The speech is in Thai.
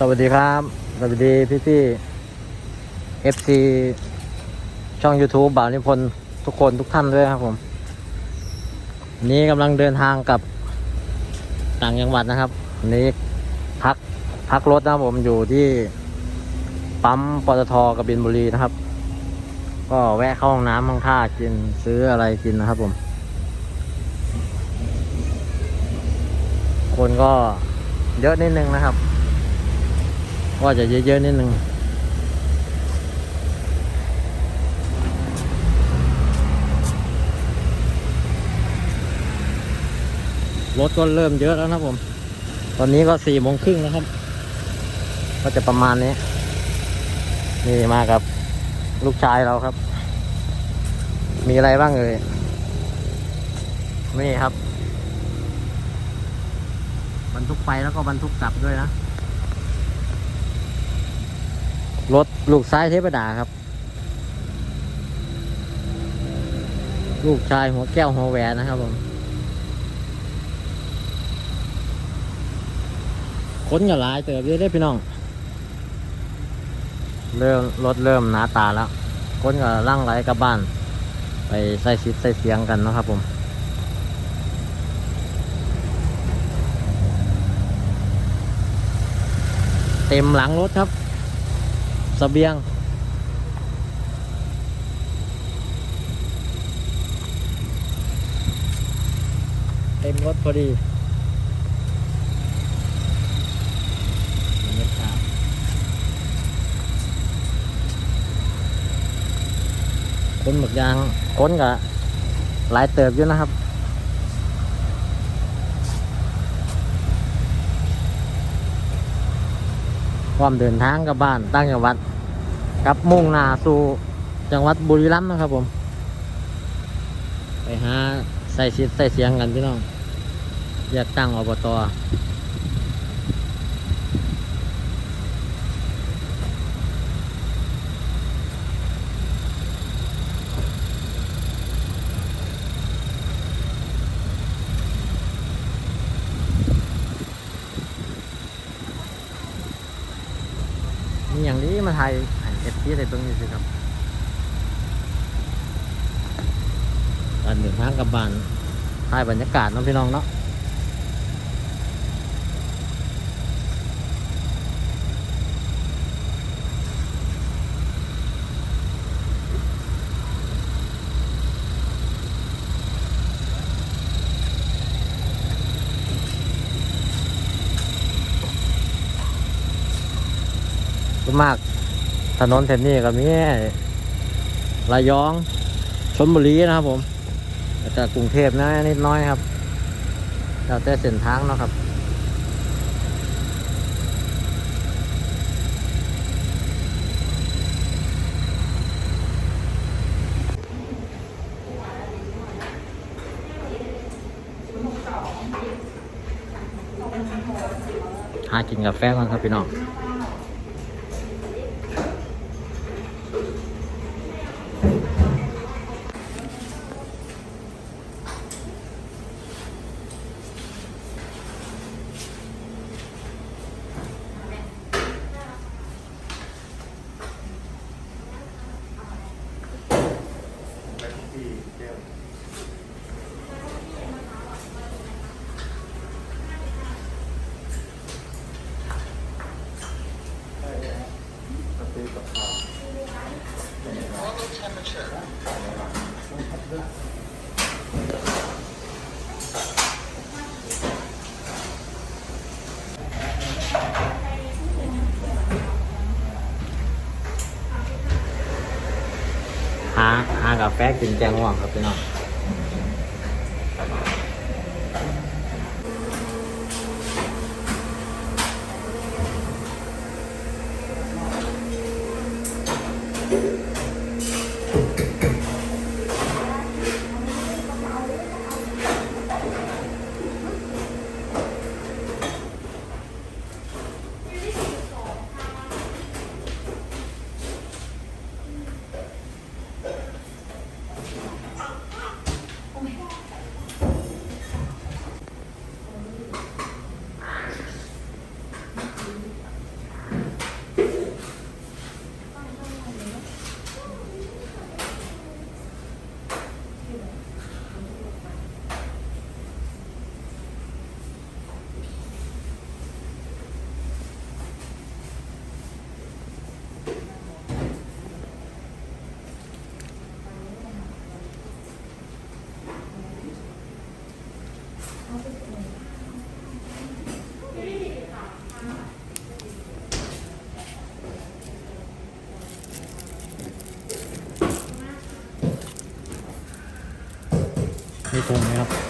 สวัสดีครับ สวัสดีพี่พี่เอฟซีช่อง YouTube บ่าวนิพนธ์ทุกคนทุกท่านด้วยครับผม นี้กำลังเดินทางกับต่างจังหวัดนะครับนนี้พักพักรถนะครับผมอยู่ที่ปั๊มปตทกบินบุรีนะครับ ก็แวะเข้าห้องน้ำห้องท่ากินซื้ออะไรกินนะครับผม คนก็เยอะนิดนึงนะครับ ก็จะเยอะๆนิดนึงรถก็เริ่มเยอะแล้วนะผม ตอนนี้ก็สี่โมงครึ่งนะครับ ก็จะประมาณนี้ นี่มากับ ลูกชายเราครับ มีอะไรบ้างเอ่ย นี่ครับ บรรทุกไปแล้วก็บรรทุกกลับด้วยนะ รถลูกซ้ายเทพดาครับ ลูกชายหัวแก้วหัวแหวนนะครับผมคนกับหลายเติบเยอะได้พี่น้อง เริ่มรถเริ่มหนาตาแล้วคนกับร่างไหลกับบ้าน ไปใส่ซิดใส่เสียงกันนะครับผมเต็มหลังรถครับ สเสบียง เต็มรถพอดีบรรยากาศคนหมึกยางคนกับหลายเติบอยู่นะครับ ความเดินทางกับบ้านตั้งจังหวัดกับมุ่งหน้าสู่จังหวัดบุรีรัมย์นะครับผม ไปหาใส่ชิดใส่เสียงกันพี่น้องอยากตั้งอบต นี้มาไทยเอฟซีอะไรตรงนี้สิครับอันหนึ่งทางกับบานถ่ายบรรยากาศน้องพี่น้องเนาะ ส่วนมาก ถนนเส้นนี้ก็มีระยองชลบุรีนะครับผมแล้วก็กรุงเทพนะนิดน้อยครับแล้วแต่เส้นทางเนาะครับหากินกาแฟก่อนครับพี่น้อง หาหากาแฟกินแจงหว่างครับพี่น้อง ห มีถุงไหมครับ